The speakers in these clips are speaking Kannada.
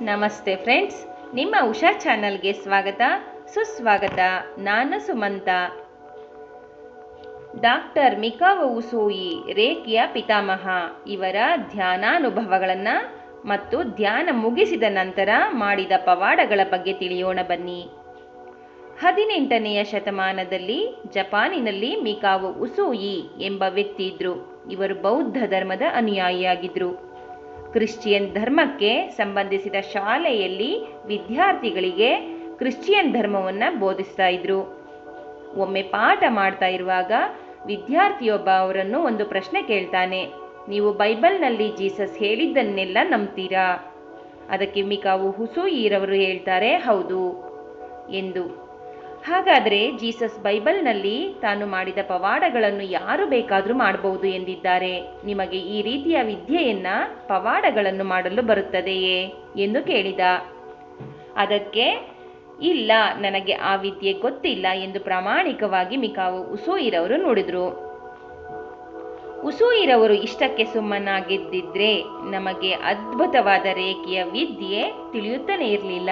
ನಮಸ್ತೆ ಫ್ರೆಂಡ್ಸ್, ನಿಮ್ಮ ಉಷಾ ಚಾನಲ್ಗೆ ಸ್ವಾಗತ, ಸುಸ್ವಾಗತ, ನಾನು ಸುಮಂತ. ಡಾಕ್ಟರ್ ಮಿಕಾವ ಉಸೂಯಿ ರೇಖಿಯ ಪಿತಾಮಹ, ಇವರ ಧ್ಯಾನಾನುಭವಗಳನ್ನು ಮತ್ತು ಧ್ಯಾನ ಮುಗಿಸಿದ ನಂತರ ಮಾಡಿದ ಪವಾಡಗಳ ಬಗ್ಗೆ ತಿಳಿಯೋಣ ಬನ್ನಿ. ಹದಿನೆಂಟನೆಯ ಶತಮಾನದಲ್ಲಿ ಜಪಾನಿನಲ್ಲಿ ಮಿಕಾವು ಉಸೂಯಿ ಎಂಬ ವ್ಯಕ್ತಿ ಇದ್ರು. ಇವರು ಬೌದ್ಧ ಧರ್ಮದ ಅನುಯಾಯಿಯಾಗಿದ್ರು. ಕ್ರಿಶ್ಚಿಯನ್ ಧರ್ಮಕ್ಕೆ ಸಂಬಂಧಿಸಿದ ಶಾಲೆಯಲ್ಲಿ ವಿದ್ಯಾರ್ಥಿಗಳಿಗೆ ಕ್ರಿಶ್ಚಿಯನ್ ಧರ್ಮವನ್ನು ಬೋಧಿಸ್ತಾ ಇದ್ರು. ಒಮ್ಮೆ ಪಾಠ ಮಾಡ್ತಾ ಇರುವಾಗ ವಿದ್ಯಾರ್ಥಿಯೊಬ್ಬ ಅವರನ್ನು ಒಂದು ಪ್ರಶ್ನೆ ಕೇಳ್ತಾನೆ, ನೀವು ಬೈಬಲ್ನಲ್ಲಿ ಜೀಸಸ್ ಹೇಳಿದ್ದನ್ನೆಲ್ಲ ನಂಬ್ತೀರಾ? ಅದಕ್ಕೆ ಮಿಕಾವು ಈರವರು ಹೇಳ್ತಾರೆ, ಹೌದು. ಎಂದು ಹಾಗಾದರೆ ಜೀಸಸ್ ಬೈಬಲ್ನಲ್ಲಿ ತಾನು ಮಾಡಿದ ಪವಾಡಗಳನ್ನು ಯಾರು ಬೇಕಾದರೂ ಮಾಡಬಹುದು ಎಂದಿದ್ದಾರೆ. ನಿಮಗೆ ಈ ರೀತಿಯ ವಿದ್ಯೆಯನ್ನ ಪವಾಡಗಳನ್ನು ಮಾಡಲು ಬರುತ್ತದೆಯೇ? ಎಂದು ಕೇಳಿದ. ಅದಕ್ಕೆ, ಇಲ್ಲ, ನನಗೆ ಆ ವಿದ್ಯೆ ಗೊತ್ತಿಲ್ಲ ಎಂದು ಪ್ರಾಮಾಣಿಕವಾಗಿ ಮಿಕಾವು ಉಸೂಯಿರವರು ನುಡಿದ್ರು. ಉಸೂಯಿರವರು ಇಷ್ಟಕ್ಕೆ ಸುಮ್ಮನಾಗಿದ್ದಿದ್ರೆ ನಮಗೆ ಅದ್ಭುತವಾದ ರೇಖೆಯ ವಿದ್ಯೆ ತಿಳಿಯುತ್ತಲೇ ಇರಲಿಲ್ಲ.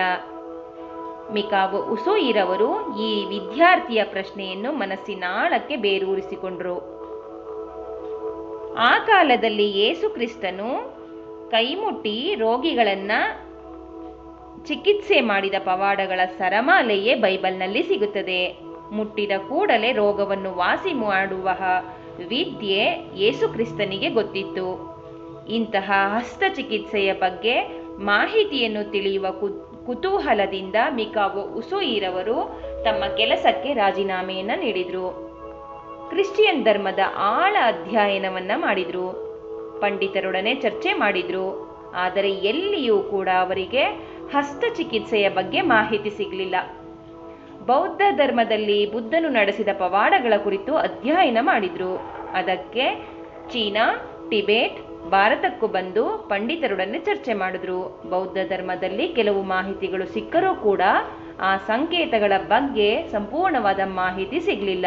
ಮಿಕಾವು ಉಸೋಯಿರವರು ಈ ವಿದ್ಯಾರ್ಥಿಯ ಪ್ರಶ್ನೆಯನ್ನು ಮನಸ್ಸಿನಾಳಕ್ಕೆ ಬೇರೂರಿಸಿಕೊಂಡರು. ಆ ಕಾಲದಲ್ಲಿ ಯೇಸು ಕ್ರಿಸ್ತನು ಕೈಮುಟ್ಟಿ ರೋಗಿಗಳನ್ನ ಚಿಕಿತ್ಸೆ ಮಾಡಿದ ಪವಾಡಗಳ ಸರಮಾಲೆಯೇ ಬೈಬಲ್ನಲ್ಲಿ ಸಿಗುತ್ತದೆ. ಮುಟ್ಟಿದ ಕೂಡಲೇ ರೋಗವನ್ನು ವಾಸಿ ಮಾಡುವ ವಿದ್ಯೆ ಯೇಸುಕ್ರಿಸ್ತನಿಗೆ ಗೊತ್ತಿತ್ತು. ಇಂತಹ ಹಸ್ತಚಿಕಿತ್ಸೆಯ ಬಗ್ಗೆ ಮಾಹಿತಿಯನ್ನು ತಿಳಿಯುವ ಕುತೂಹಲದಿಂದ ಮಿಕಾವೋ ಉಸುಯಿರವರು ತಮ್ಮ ಕೆಲಸಕ್ಕೆ ರಾಜೀನಾಮೆಯನ್ನು ನೀಡಿದರು. ಕ್ರಿಶ್ಚಿಯನ್ ಧರ್ಮದ ಆಳ ಅಧ್ಯಯನವನ್ನ ಮಾಡಿದ್ರು. ಪಂಡಿತರೊಡನೆ ಚರ್ಚೆ ಮಾಡಿದ್ರು. ಆದರೆ ಎಲ್ಲಿಯೂ ಕೂಡ ಅವರಿಗೆ ಹಸ್ತಚಿಕಿತ್ಸೆಯ ಬಗ್ಗೆ ಮಾಹಿತಿ ಸಿಗಲಿಲ್ಲ. ಬೌದ್ಧ ಧರ್ಮದಲ್ಲಿ ಬುದ್ಧನು ನಡೆಸಿದ ಪವಾಡಗಳ ಕುರಿತು ಅಧ್ಯಯನ ಮಾಡಿದ್ರು. ಅದಕ್ಕೆ ಚೀನಾ, ಟಿಬೇಟ್ ಭಾರತಕ್ಕೂ ಬಂದು ಪಂಡಿತರೊಡನೆ ಚರ್ಚೆ ಮಾಡಿದ್ರು. ಬೌದ್ಧ ಧರ್ಮದಲ್ಲಿ ಕೆಲವು ಮಾಹಿತಿಗಳು ಸಿಕ್ಕರೂ ಕೂಡ ಆ ಸಂಕೇತಗಳ ಬಗ್ಗೆ ಸಂಪೂರ್ಣವಾದ ಮಾಹಿತಿ ಸಿಗಲಿಲ್ಲ.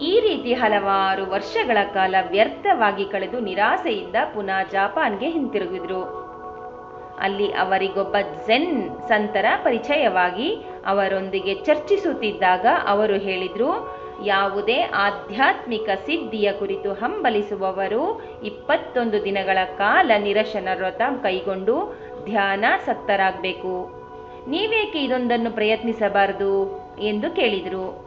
ಈ ರೀತಿ ಹಲವಾರು ವರ್ಷಗಳ ಕಾಲ ವ್ಯರ್ಥವಾಗಿ ಕಳೆದು ನಿರಾಸೆಯಿಂದ ಪುನಃ ಜಾಪಾನ್ಗೆ ಹಿಂತಿರುಗಿದ್ರು. ಅಲ್ಲಿ ಅವರಿಗೊಬ್ಬ ಝೆನ್ ಸಂತರ ಪರಿಚಯವಾಗಿ ಅವರೊಂದಿಗೆ ಚರ್ಚಿಸುತ್ತಿದ್ದಾಗ ಅವರು ಹೇಳಿದ್ರು ಯಾವುದೇ ಆಧ್ಯಾತ್ಮಿಕ ಸಿದ್ಧಿಯ ಕುರಿತು ಹಂಬಲಿಸುವವರು ಇಪ್ಪತ್ತೊಂದು ದಿನಗಳ ಕಾಲ ನಿರಶನ ವ್ರತ ಕೈಗೊಂಡು ಧ್ಯಾನಾಸಕ್ತರಾಗಬೇಕು ನೀವೇಕೆ ಇದೊಂದನ್ನು ಪ್ರಯತ್ನಿಸಬಾರದು? ಎಂದು ಕೇಳಿದರು.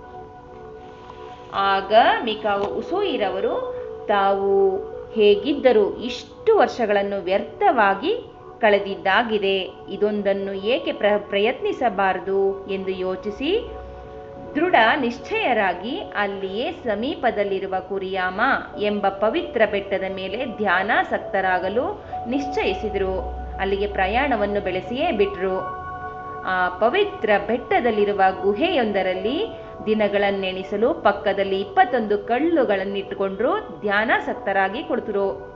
ಆಗ ಮಿಕಾವು ಉಸೂಯಿರವರು, ತಾವು ಹೇಗಿದ್ದರೂ ಇಷ್ಟು ವರ್ಷಗಳನ್ನು ವ್ಯರ್ಥವಾಗಿ ಕಳೆದಿದ್ದಾಗಿದೆ. ಇದೊಂದನ್ನು ಏಕೆ ಪ್ರ, ಪ್ರಯತ್ನಿಸಬಾರದು? ಎಂದು ಯೋಚಿಸಿ ದೃಢ ನಿಶ್ಚಯರಾಗಿ ಅಲ್ಲಿಯೇ ಸಮೀಪದಲ್ಲಿರುವ ಕುರಿಯಾಮ ಎಂಬ ಪವಿತ್ರ ಬೆಟ್ಟದ ಮೇಲೆ ಧ್ಯಾನಾಸಕ್ತರಾಗಲು ನಿಶ್ಚಯಿಸಿದರು. ಅಲ್ಲಿಗೆ ಪ್ರಯಾಣವನ್ನು ಬೆಳೆಸಿಯೇ ಬಿಟ್ರು. ಆ ಪವಿತ್ರ ಬೆಟ್ಟದಲ್ಲಿರುವ ಗುಹೆಯೊಂದರಲ್ಲಿ ದಿನಗಳನ್ನೆಣಿಸಲು ಪಕ್ಕದಲ್ಲಿ ಇಪ್ಪತ್ತೊಂದು ಕಳ್ಳುಗಳನ್ನಿಟ್ಟುಕೊಂಡ್ರು ಧ್ಯಾನಾಸಕ್ತರಾಗಿ ಕುಳಿತರು.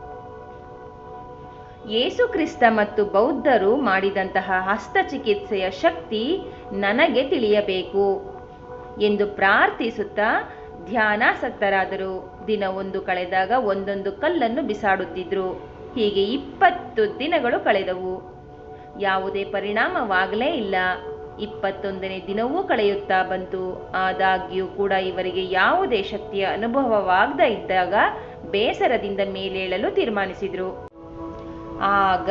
ಯೇಸು ಕ್ರಿಸ್ತ ಮತ್ತು ಬೌದ್ಧರು ಮಾಡಿದಂತಹ ಹಸ್ತಚಿಕಿತ್ಸೆಯ ಶಕ್ತಿ ನನಗೆ ತಿಳಿಯಬೇಕು. ಎಂದು ಪ್ರಾರ್ಥಿಸುತ್ತಾ ಧ್ಯಾನಾಸಕ್ತರಾದರು. ದಿನ ಒಂದು ಕಳೆದಾಗ ಒಂದೊಂದು ಕಲ್ಲನ್ನು ಬಿಸಾಡುತ್ತಿದ್ರು. ಹೀಗೆ ಇಪ್ಪತ್ತು ದಿನಗಳು ಕಳೆದವು. ಯಾವುದೇ ಪರಿಣಾಮವಾಗಲೇ ಇಲ್ಲ. ಇಪ್ಪತ್ತೊಂದನೇ ದಿನವೂ ಕಳೆಯುತ್ತಾ ಬಂತು. ಆದಾಗ್ಯೂ ಕೂಡ ಇವರಿಗೆ ಯಾವುದೇ ಶಕ್ತಿಯ ಅನುಭವವಾಗದ ಇದ್ದಾಗ ಬೇಸರದಿಂದ ಮೇಲೇಳಲು ತೀರ್ಮಾನಿಸಿದ್ರು. ಆಗ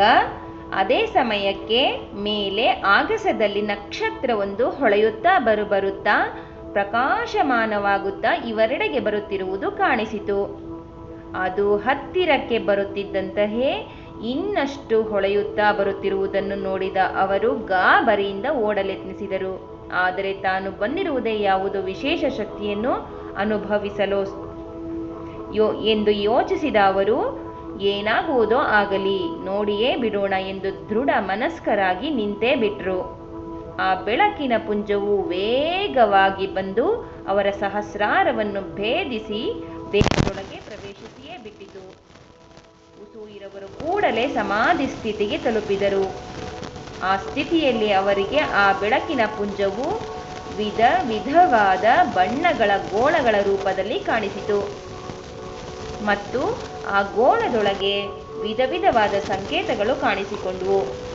ಅದೇ ಸಮಯಕ್ಕೆ ಮೇಲೆ ಆಗಸದಲ್ಲಿ ನಕ್ಷತ್ರವೊಂದು ಹೊಳೆಯುತ್ತಾ ಬರುಬರುತ್ತಾ ಪ್ರಕಾಶಮಾನವಾಗುತ್ತಾ ಇವರೆಡೆಗೆ ಬರುತ್ತಿರುವುದು ಕಾಣಿಸಿತು. ಅದು ಹತ್ತಿರಕ್ಕೆ ಬರುತ್ತಿದ್ದಂತೆಯೇ ಇನ್ನಷ್ಟು ಹೊಳೆಯುತ್ತಾ ಬರುತ್ತಿರುವುದನ್ನು ನೋಡಿದ ಅವರು ಗಾಬರಿಯಿಂದ ಓಡಲೆತ್ನಿಸಿದರು. ಆದರೆ ತಾನು ಬಂದಿರುವುದೇ ಯಾವುದೋ ವಿಶೇಷ ಶಕ್ತಿಯನ್ನು ಅನುಭವಿಸಲು ಯೋ ಎಂದು ಯೋಚಿಸಿದ ಅವರು, ಏನಾಗುವುದೋ ಆಗಲಿ, ನೋಡಿಯೇ ಬಿಡೋಣ ಎಂದು ದೃಢ ಮನಸ್ಕರಾಗಿ ನಿಂತೇ ಬಿಟ್ರು. ಆ ಬೆಳಕಿನ ಪುಂಜವು ವೇಗವಾಗಿ ಬಂದು ಅವರ ಸಹಸ್ರಾರವನ್ನು ಭೇದಿಸಿ ದೇಹದೊಳಗೆ ಪ್ರವೇಶಿಸಿಯೇ ಬಿಟ್ಟಿತು. ಉಸೂಯಿರವರು ಕೂಡಲೇ ಸಮಾಧಿ ಸ್ಥಿತಿಗೆ ತಲುಪಿದರು. ಆ ಸ್ಥಿತಿಯಲ್ಲಿ ಅವರಿಗೆ ಆ ಬೆಳಕಿನ ಪುಂಜವು ವಿಧ ವಿಧವಾದ ಬಣ್ಣಗಳ ಗೋಳಗಳ ರೂಪದಲ್ಲಿ ಕಾಣಿಸಿತು. ಮತ್ತು ಆ ಗೋಳದೊಳಗೆ ವಿಧ ವಿಧವಾದ ಸಂಕೇತಗಳು ಕಾಣಿಸಿಕೊಂಡವು.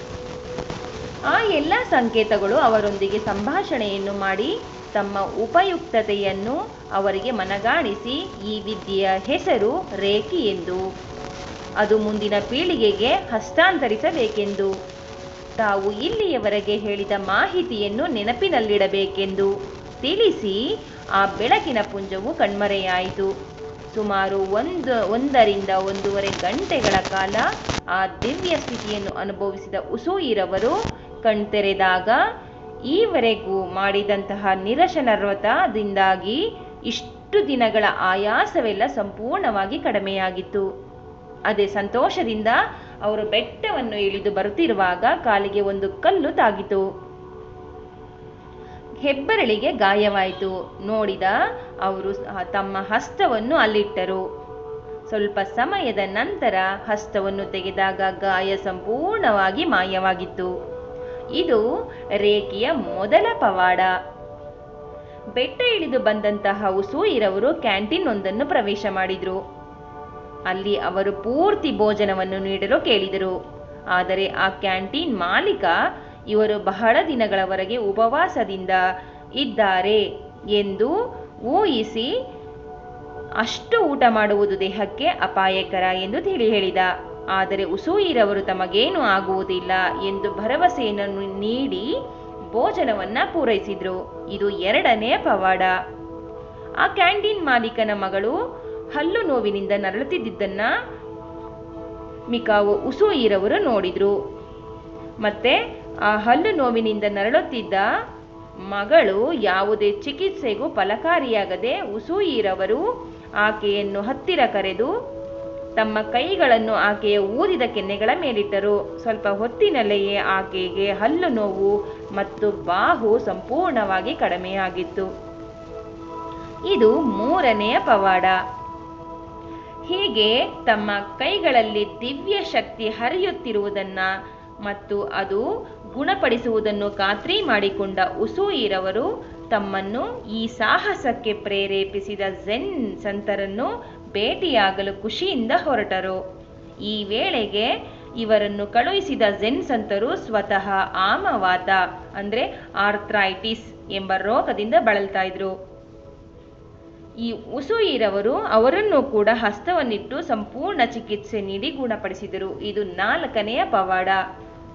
ಆ ಎಲ್ಲ ಸಂಕೇತಗಳು ಅವರೊಂದಿಗೆ ಸಂಭಾಷಣೆಯನ್ನು ಮಾಡಿ ತಮ್ಮ ಉಪಯುಕ್ತತೆಯನ್ನು ಅವರಿಗೆ ಮನಗಾಣಿಸಿ ಈ ವಿದ್ಯೆಯ ಹೆಸರು ರೇಖಿ ಎಂದು. ಅದು ಮುಂದಿನ ಪೀಳಿಗೆಗೆ ಹಸ್ತಾಂತರಿಸಬೇಕೆಂದು. ತಾವು ಇಲ್ಲಿಯವರೆಗೆ ಹೇಳಿದ ಮಾಹಿತಿಯನ್ನು ನೆನಪಿನಲ್ಲಿಡಬೇಕೆಂದು. ತಿಳಿಸಿ, ಆ ಬೆಳಕಿನ ಪುಂಜವು ಕಣ್ಮರೆಯಾಯಿತು. ಸುಮಾರು ಒಂದು, ಒಂದರಿಂದ ಒಂದೂವರೆ ಗಂಟೆಗಳ ಕಾಲ ಆ ದಿವ್ಯ ಸ್ಥಿತಿಯನ್ನು ಅನುಭವಿಸಿದ ಉಸೂಯಿರವರು ಕಣ್ತೆರೆದಾಗ ಈವರೆಗೂ ಮಾಡಿದಂತಹ ನಿರಶನ ವ್ರತದಿಂದಾಗಿ ಇಷ್ಟು ದಿನಗಳ ಆಯಾಸವೆಲ್ಲ ಸಂಪೂರ್ಣವಾಗಿ ಕಡಿಮೆಯಾಗಿತ್ತು. ಅದೇ ಸಂತೋಷದಿಂದ ಅವರು ಬೆಟ್ಟವನ್ನು ಇಳಿದು ಬರುತ್ತಿರುವಾಗ ಕಾಲಿಗೆ ಒಂದು ಕಲ್ಲು ತಾಗಿತು. ಹೆಬ್ಬೆರಳಿಗೆ ಗಾಯವಾಯಿತು. ನೋಡಿದ ಅವರು ತಮ್ಮ ಹಸ್ತವನ್ನು ಅಲ್ಲಿಟ್ಟರು. ಸ್ವಲ್ಪ ಸಮಯದ ನಂತರ ಹಸ್ತವನ್ನು ತೆಗೆದಾಗ ಗಾಯ ಸಂಪೂರ್ಣವಾಗಿ ಮಾಯವಾಗಿತ್ತು. ಇದು ರೇಖೆಯ ಮೊದಲ ಪವಾಡ. ಬೆಟ್ಟ ಇಳಿದು ಬಂದಂತಹ ಉಸೂಯಿರವರು ಕ್ಯಾಂಟೀನ್ ಒಂದನ್ನು ಪ್ರವೇಶ ಮಾಡಿದ್ರು. ಅಲ್ಲಿ ಅವರು ಪೂರ್ತಿ ಭೋಜನವನ್ನು ನೀಡಲು ಕೇಳಿದರು. ಆದರೆ ಆ ಕ್ಯಾಂಟೀನ್ ಮಾಲೀಕ ಇವರು ಬಹಳ ದಿನಗಳವರೆಗೆ ಉಪವಾಸದಿಂದ ಇದ್ದಾರೆ ಎಂದು ಊಹಿಸಿ ಅಷ್ಟು ಊಟ ಮಾಡುವುದು ದೇಹಕ್ಕೆ ಅಪಾಯಕರ ಎಂದು ತಿಳಿ ಹೇಳಿದ. ಆದರೆ ಉಸೂಯಿರವರು ತಮಗೇನು ಆಗುವುದಿಲ್ಲ ಎಂದು ಭರವಸೆಯನ್ನು ನೀಡಿ ಭೋಜನವನ್ನ ಪೂರೈಸಿದ್ರು. ಇದು ಎರಡನೇ ಪವಾಡ. ಆ ಕ್ಯಾಂಟೀನ್ ಮಾಲೀಕನ ಮಗಳು ಹಲ್ಲು ನೋವಿನಿಂದ ನರಳುತ್ತಿದ್ದನ್ನ ಮಿಕಾವು ಉಸೂಯಿರವರು ನೋಡಿದ್ರು. ಮತ್ತೆ ಆ ಹಲ್ಲು ನೋವಿನಿಂದ ನರಳುತ್ತಿದ್ದ ಮಗಳು ಯಾವುದೇ ಚಿಕಿತ್ಸೆಗೂ ಫಲಕಾರಿಯಾಗದೆ ಉಸೂಯಿರವರು ಆಕೆಯನ್ನು ಹತ್ತಿರ ಕರೆದು ತಮ್ಮ ಕೈಗಳನ್ನು ಆಕೆಯ ಊದಿದ ಕೆನ್ನೆಗಳ ಮೇಲಿಟ್ಟರು. ಸ್ವಲ್ಪ ಹೊತ್ತಿನಲ್ಲಿಯೇ ಆಕೆಗೆ ಹಲ್ಲು ನೋವು ಮತ್ತು ಬಾಹು ಸಂಪೂರ್ಣವಾಗಿ ಕಡಿಮೆಯಾಗಿತ್ತು. ಇದು ಮೂರನೆಯ ಪವಾಡ. ಹೀಗೆ ತಮ್ಮ ಕೈಗಳಲ್ಲಿ ದಿವ್ಯ ಶಕ್ತಿ ಹರಿಯುತ್ತಿರುವುದನ್ನ ಮತ್ತು ಅದು ಗುಣಪಡಿಸುವುದನ್ನು ಖಾತ್ರಿ ಮಾಡಿಕೊಂಡ ಉಸೂಯಿರವರು ತಮ್ಮನ್ನು ಈ ಸಾಹಸಕ್ಕೆ ಪ್ರೇರೇಪಿಸಿದ ಝೆನ್ ಸಂತರನ್ನು ಭೇಟಿಯಾಗಲು ಖುಷಿಯಿಂದ ಹೊರಟರು. ಈ ವೇಳೆಗೆ ಇವರನ್ನು ಕಳುಹಿಸಿದ ಝೆನ್ ಸಂತರು ಸ್ವತಃ ಆಮವಾತ, ಅಂದ್ರೆ ಆರ್ಥ್ರೈಟಿಸ್ ಎಂಬ ರೋಗದಿಂದ ಬಳಲ್ತಾ ಇದ್ರು. ಈ ಉಸುಯಿರವರು ಅವರನ್ನು ಕೂಡ ಹಸ್ತವನ್ನಿಟ್ಟು ಸಂಪೂರ್ಣ ಚಿಕಿತ್ಸೆ ನೀಡಿ ಗುಣಪಡಿಸಿದರು. ಇದು ನಾಲ್ಕನೆಯ ಪವಾಡ.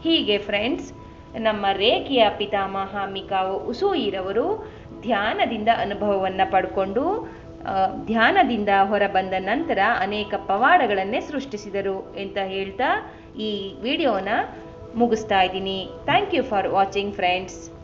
ಹೀಗೆ ಫ್ರೆಂಡ್ಸ್ ನಮ್ಮ ರೇಖೆಯ ಪಿತಾಮಹ ಮಿಕಾವು ಉಸೂಯಿರವರು ಧ್ಯಾನದಿಂದ ಅನುಭವವನ್ನು ಪಡ್ಕೊಂಡು ಧ್ಯಾನದಿಂದ ಹೊರಬಂದ ನಂತರ ಅನೇಕ ಪವಾಡಗಳನ್ನೇ ಸೃಷ್ಟಿಸಿದರು ಅಂತ ಹೇಳ್ತಾ ಈ ವಿಡಿಯೋನ ಮುಗಿಸ್ತಾ ಇದ್ದೀನಿ. Thank you for watching friends